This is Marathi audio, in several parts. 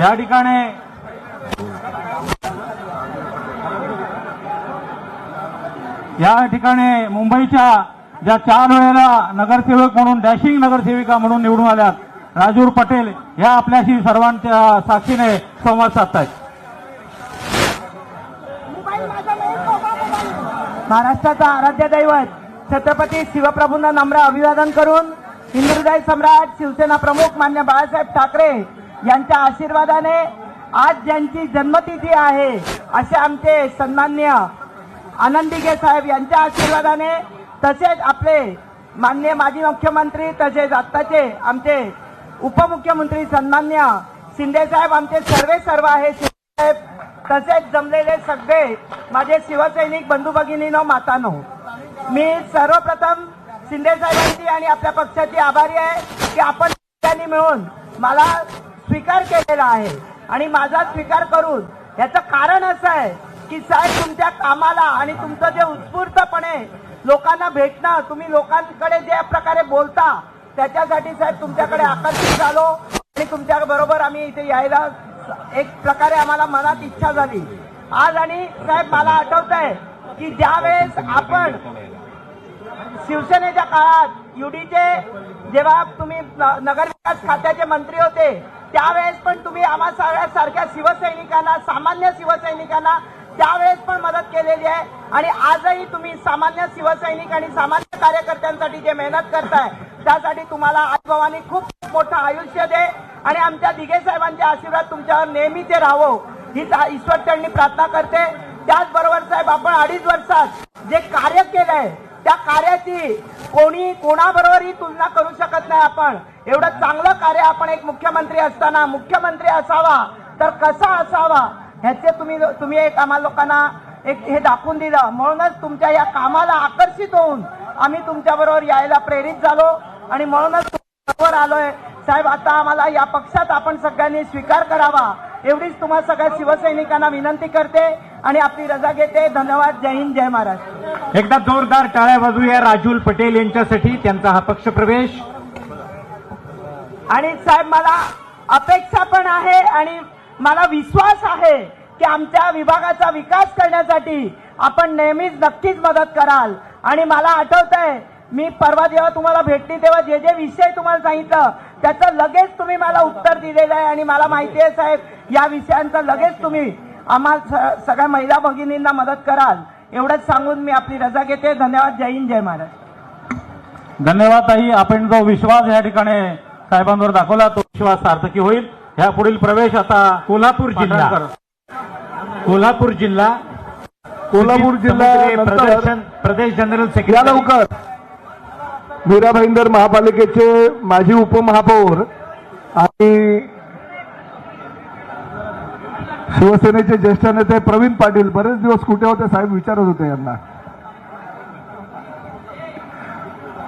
या ठिकाणी या ठिकाणी मुंबईच्या ज्या चार वेळेला नगरसेवक म्हणून डॅशिंग नगरसेविका म्हणून निवडून आल्यात राजूर पटेल या आपल्याशी सर्वांच्या साक्षीने संवाद साधतायत. महाराष्ट्राचा आराध्य दैवत छत्रपती शिवप्रभूंना नम्र अभिवादन करून हिंदुहृदय सम्राट शिवसेना प्रमुख मान्य बाळासाहेब ठाकरे यांच्या आशीर्वादाने आज ज्यांची जन्मतिथी आहे असे आमचे सन्मान्य आनंदिगे साहेब यांच्या आशीर्वादाने तसेच आपले मान्य माजी मुख्यमंत्री तसेच आत्ताचे आमचे उपमुख्यमंत्री सन्मान्य शिंदे साहेब आमचे सर्वे सर्व आहे शिंदे साहेब तसेच जमलेले सगळे माझे शिवसैनिक बंधू भगिनीनो मातानो मी सर्वप्रथम शिंदे साहेबांची आणि आपल्या पक्षाची आभारी आहे की आपण त्यांनी मिळून मला स्वीकार केलेला आहे. आणि माझा स्वीकार करून याचं कारण असं आहे की साहेब तुमच्या कामाला आणि तुमचं जे उत्स्फूर्तपणे लोकांना भेटणं तुम्ही लोकांकडे ज्या प्रकारे बोलता त्याच्यासाठी साहेब तुमच्याकडे आकर्षित झालो. आणि तुमच्या बरोबर आम्ही इथे यायला एक प्रकारे आम्हाला मनात इच्छा झाली. आज आणि साहेब मला आठवत आहे की ज्या वेळेस आपण शिवसेनेच्या काळात युडीचे जेव्हा तुम्ही न- नगरविकास खात्याचे मंत्री होते त्यावेळेस पण तुम्ही आम्हा सगळ्या सारख्या शिवसैनिकांना सामान्य शिवसैनिकांना त्यावेळेस पण मदत केलेली आहे. आणि आजही तुम्ही सामान्य शिवसैनिक आणि सामान्य कार्यकर्त्यांसाठी जे मेहनत करताय त्यासाठी तुम्हाला आई खूप मोठं आयुष्य दे आणि आमच्या दिघे साहेबांचे आशीर्वाद तुमच्यावर नेहमीचे राहो ही ईश्वरचरणी प्रार्थना करते. त्याचबरोबर साहेब आपण अडीच वर्षात जे कार्य केलंय त्या कार्याची कोणी कोणाबरोबरही तुलना करू शकत नाही आपण. एवढं चांगलं कार्य आपण एक मुख्यमंत्री असताना मुख्यमंत्री असावा तर कसा असावा ह्याचे तुम्ही तुम्ही एक आम्हाला लोकांना एक हे दाखवून दिलं. म्हणूनच तुमच्या या कामाला आकर्षित होऊन आम्ही तुमच्याबरोबर यायला प्रेरित झालो आणि म्हणूनच तुमच्याबरोबर आलोय. साहेब आता आम्हाला या पक्षात आपण सगळ्यांनी स्वीकार करावा. एवढीच तुम्हा सगळ्या शिवसैनिकांना विनंती करते. आणि आपली रजा घेते. धन्यवाद. जय हिंद जय महाराष्ट्र. एकदा जोरदार टाळ्या वाजूया राजूल पटेल यांच्यासाठी त्यांचा हा पक्ष प्रवेश आणि साहेब मला अपेक्षा पण आहे आणि मला विश्वास आहे की आमच्या विभागाचा विकास करण्यासाठी आपण नेहमीच नक्कीच मदत कराल. आणि मला आठवत आहे मी परवा जेव्हा तुम्हाला भेटली तेव्हा जे जे विषय तुम्हाला सांगितलं त्याचं लगेच तुम्ही मला उत्तर दिलेलं आहे. आणि मला माहिती आहे साहेब या विषयांचं लगेच तुम्ही आम्हाला स- सगळ्या महिला भगिनींना मदत कराल. एवढंच सांगून मी आपली रजा घेते. धन्यवाद. जय हिंद जय महाराष्ट्र धन्यवाद ताई. आपण जो विश्वास या ठिकाणी साहेबांवर दाखवला तो विश्वास सार्थकी होईल. ह्या पुढील प्रवेश आता कोल्हापूर जिल्हा. कोल्हापूर जिल्हा. कोल्हापूर जिल्हा प्रदेश जनरल या सेक्रेटरी लवकर. मीरा भाईंदर महापालिकेचे माजी उपमहापौर आणि शिवसेनेचे ज्येष्ठ नेते प्रवीण पाटील बरेच दिवस कुठे होते साहेब विचारत होते यांना.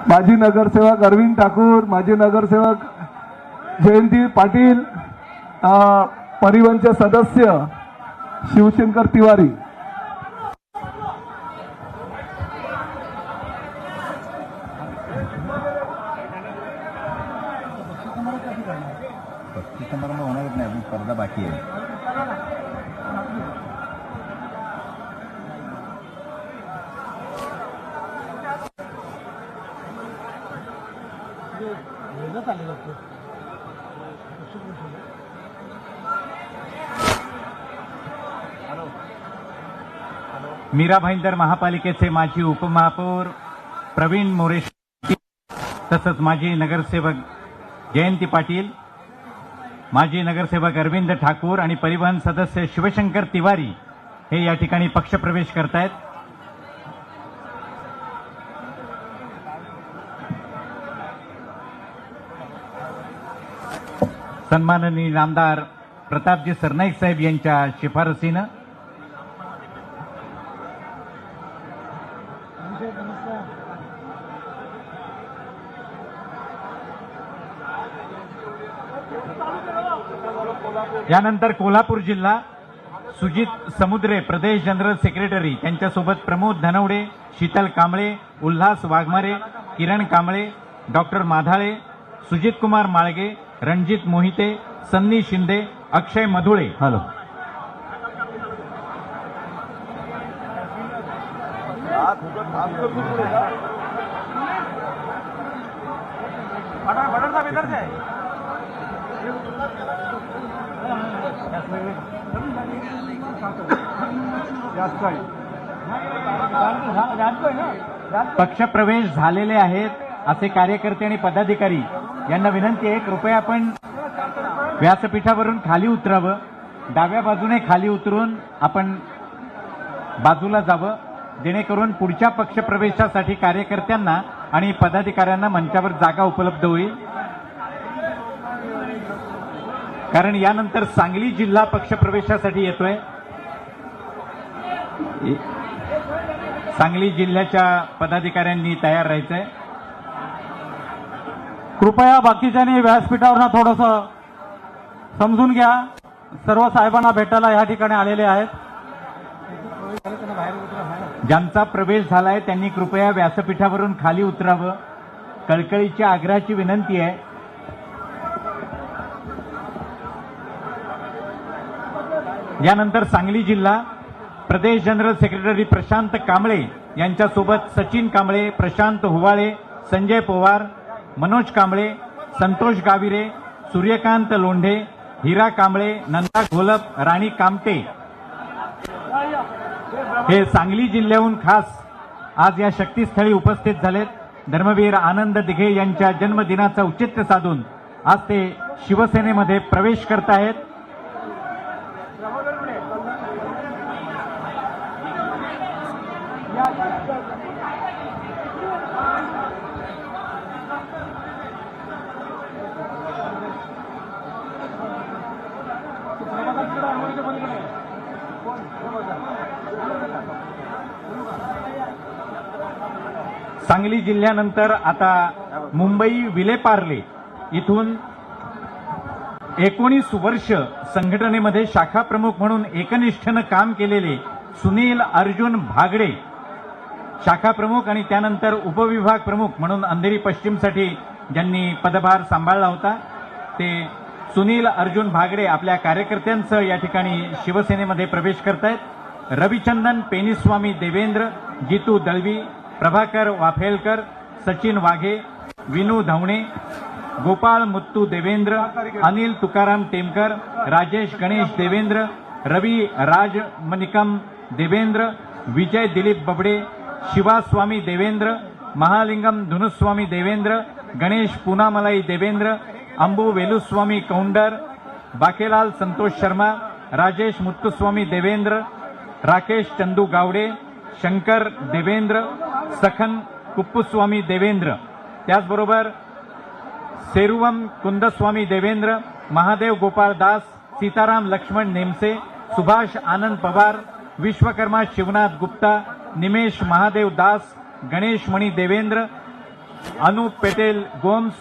माजी नगरसेवक अरविंद ठाकूर माजी नगरसेवक जयंती पाटील परिवहनचे सदस्य शिवशंकर तिवारी. होणारच नाही स्पर्धा बाकी आहे. मीरा भाईंदर महापालिकेचे माजी उपमहापौर प्रवीण मोरे तसंच माजी नगरसेवक जयंती पाटील माजी नगरसेवक अरविंद ठाकूर आणि परिवहन सदस्य शिवशंकर तिवारी हे या ठिकाणी पक्षप्रवेश करतायत. सन्माननीय नामदार प्रतापजी सरनाईक साहेब यांच्या शिफारसीनं यानंतर कोल्हापूर जिल्हा सुजित समुद्रे प्रदेश जनरल सेक्रेटरी त्यांच्यासोबत प्रमोद धनवडे शीतल कांबळे उल्हास वाघमारे किरण कांबळे डॉक्टर माधाळे सुजित कुमार माळगे रणजित मोहिते सन्नी शिंदे अक्षय मधुळे. हॅलो. पक्षप्रवेश झालेले आहेत असे कार्यकर्ते आणि पदाधिकारी यांना विनंती आहे कृपया आपण व्यासपीठावरून खाली उतरावं डाव्या बाजूने खाली उतरून आपण बाजूला जावं जेणेकरून पुढच्या पक्षप्रवेशासाठी कार्यकर्त्यांना आणि पदाधिकाऱ्यांना मंचावर जागा उपलब्ध होईल. कारण यानंतर सांगली जिल्हा पक्षप्रवेशासाठी येतोय. सांगली जिल्ह्याच्या पदाधिकाऱ्यांनी तयार राहायचंय. कृपया बाकीच्यांनी व्यासपीठावर थोडस समजून घ्या. सर्व साहेबांना भेटायला या ठिकाणी आलेले आहेत. ज्यांचा प्रवेश झालाय त्यांनी कृपया व्यासपीठावरून खाली उतरावं. कळकळीच्या आग्रहाची विनंती आहे. यानंतर सांगली जिल्हा प्रदेश जनरल सेक्रेटरी प्रशांत कांबळे यांच्यासोबत सचिन कांबळे प्रशांत हुवाळे संजय पवार मनोज कांबळे संतोष गाविरे सूर्यकांत लोंढे हिरा कांबळे नंदा घोलप राणी कामटे. हे सांगली जिल्ह्याहून खास आज या शक्तीस्थळी उपस्थित झालेत. धर्मवीर आनंद दिघे यांच्या जन्मदिनाचं औचित्य साधून आज ते शिवसेनेमध्ये प्रवेश करत आहेत सांगली जिल्ह्यानंतर आता मुंबई विलेपार्ले इथून एकोणीस वर्ष संघटनेमध्ये शाखा प्रमुख म्हणून एकनिष्ठेनं काम केलेले सुनील अर्जुन भागडे शाखा प्रमुख आणि त्यानंतर उपविभाग प्रमुख म्हणून अंधेरी पश्चिमसाठी ज्यांनी पदभार सांभाळला होता ते सुनील अर्जुन भागडे आपल्या कार्यकर्त्यांसह या ठिकाणी शिवसेनेमध्ये प्रवेश करतायत. रविचंदन पेनीस्वामी देवेंद्र जितू दळवी प्रभाकर वाफेलकर सचिन वाघे विनू धवणे गोपाळ मुत्तू देवेंद्र अनिल तुकाराम टेमकर राजेश गणेश देवेंद्र रवी राज मनिकम देवेंद्र विजय दिलीप बबडे शिवास्वामी देवेंद्र महालिंगम धनुस्वामी देवेंद्र गणेश पुनामलाई देवेंद्र अंबू वेलुस्वामी कौंडर, बाकेलाल संतोष शर्मा, राजेश मुत्तुस्वामी देवेंद्र, राकेश चंदू गावडे, शंकर देवेंद्र, सखन कुप्पुस्वामी देवेंद्र. त्याचबरोबर सेरुवम कुंदस्वामी देवेंद्र, महादेव गोपाळ दास, सीताराम लक्ष्मण नेमसे, सुभाष आनंद पवार, विश्वकर्मा शिवनाथ गुप्ता, निमेश महादेव दास, गणेश मणी देवेंद्र अनुप पेटेल गोम्स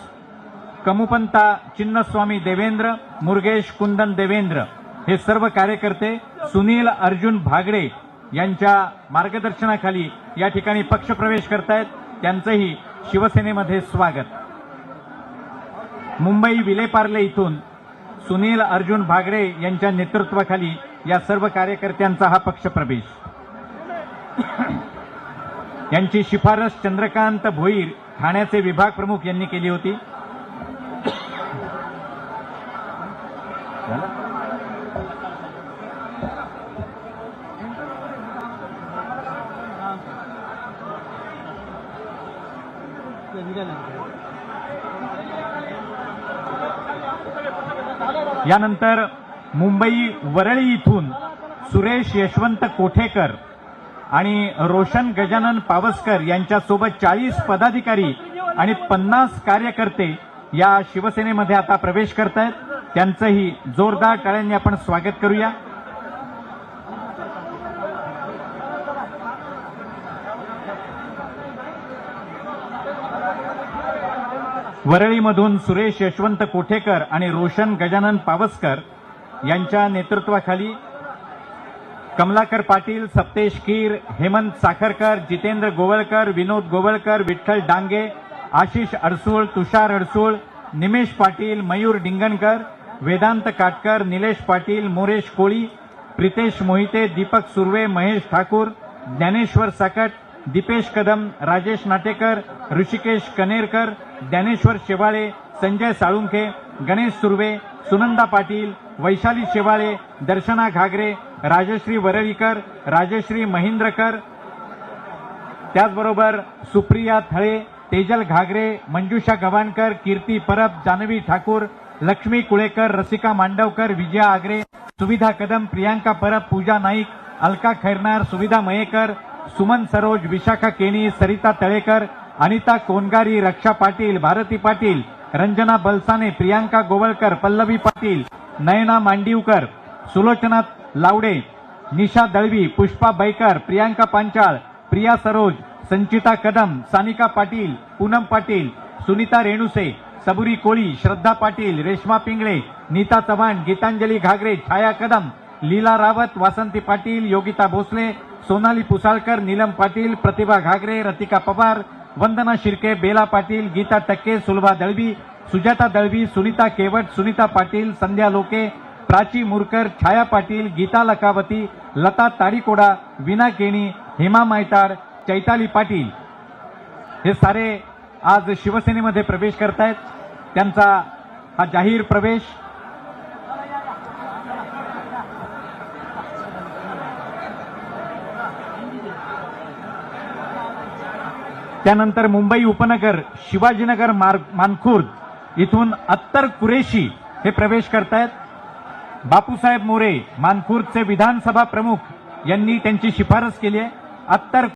कमुपंता चिन्नस्वामी देवेंद्र मुर्गेश कुंदन देवेंद्र हे सर्व कार्यकर्ते सुनील अर्जुन भागडे यांच्या मार्गदर्शनाखाली या ठिकाणी पक्षप्रवेश करतायत. त्यांचंही शिवसेनेमध्ये स्वागत. मुंबई विलेपार्ले इथून सुनील अर्जुन भागडे यांच्या नेतृत्वाखाली या सर्व कार्यकर्त्यांचा हा पक्षप्रवेश. यांची शिफारस चंद्रकांत भोईर ठाण्याचे विभाग प्रमुख यांनी केली होती. यानंतर मुंबई वरळी इथून सुरेश यशवंत कोठेकर आणि रोशन गजानन पावसकर यांच्यासोबत चाळीस पदाधिकारी आणि पन्नास कार्यकर्ते या शिवसेनेमध्ये आता प्रवेश करत आहेत त्यांचंही जोरदार टाळ्यांनी आपण स्वागत करूया. वरळीमधून सुरेश यशवंत कोठेकर आणि रोशन गजानन पावसकर यांच्या नेतृत्वाखाली कमलाकर पाटील सप्तेश कीर हेमंत साखरकर जितेंद्र गोवळकर विनोद गोवळकर विठ्ठल डांगे आशिष अडसूळ तुषार अडसूळ निमेश पाटील मयूर डिंगणकर वेदांत काटकर निलेश पाटील मोरेश कोळी प्रितेश मोहिते दीपक सुर्वे महेश ठाकूर ज्ञानेश्वर सकट दीपेश कदम राजेश नाटेकर ऋषिकेश कनेरकर ज्ञानेश्वर शेवाळे संजय साळुंखे गणेश सुर्वे सुनंदा पाटील वैशाली शेवाळे दर्शना घागरे राजश्री वरळीकर राजश्री महेंद्रकर त्याचबरोबर सुप्रिया थळे तेजल घागरे मंजुषा गव्हाणकर कीर्ती परब जानवी ठाकूर लक्ष्मी कुळेकर रसिका मांडवकर विजया आगरे सुविधा कदम प्रियांका परब पूजा नाईक अलका खैरनार सुविधा मयेकर सुमन सरोज विशाखा केनी सरिता तळेकर अनिता कोनगारी रक्षा पाटील भारती पाटील रंजना बलसाने प्रियांका गोवळकर पल्लवी पाटील नयना मांडीवकर सुलोचना लावडे निशा दळवी पुष्पा बैकर प्रियांका पांचाळ प्रिया सरोज संचिता कदम सानिका पाटील पूनम पाटील सुनीता रेणुसे सबुरी कोळी श्रद्धा पाटील रेश्मा पिंगळे नीता चव्हाण गीतांजली घागरे छाया कदम लीला रावत वासंती पाटील योगिता भोसले सोनाली पुसाळकर नीलम पाटील प्रतिभा घागरे रतिका पवार वंदना शिर्के बेला पाटील गीता टक्के सुलभा दळवी सुजाता दळवी सुनीता केवट सुनीता पाटील संध्या लोके प्राची मुरकर छाया पाटील गीता लकावती लता तारिकोडा विना केणी हेमा मायताड चैताली पाटील. हे सारे आज शिवसेनेमध्ये प्रवेश करतायत. त्यांचा हा जाहीर प्रवेश त्यानंतर मुंबई उपनगर शिवाजीनगर मार्ग मानखुर्द इथून अत्तर कुरेशी हे प्रवेश करतायत. बापूसाहेब मोरे मानखुर्दचे विधानसभा प्रमुख यांनी त्यांची शिफारस केली आहे. अत्तर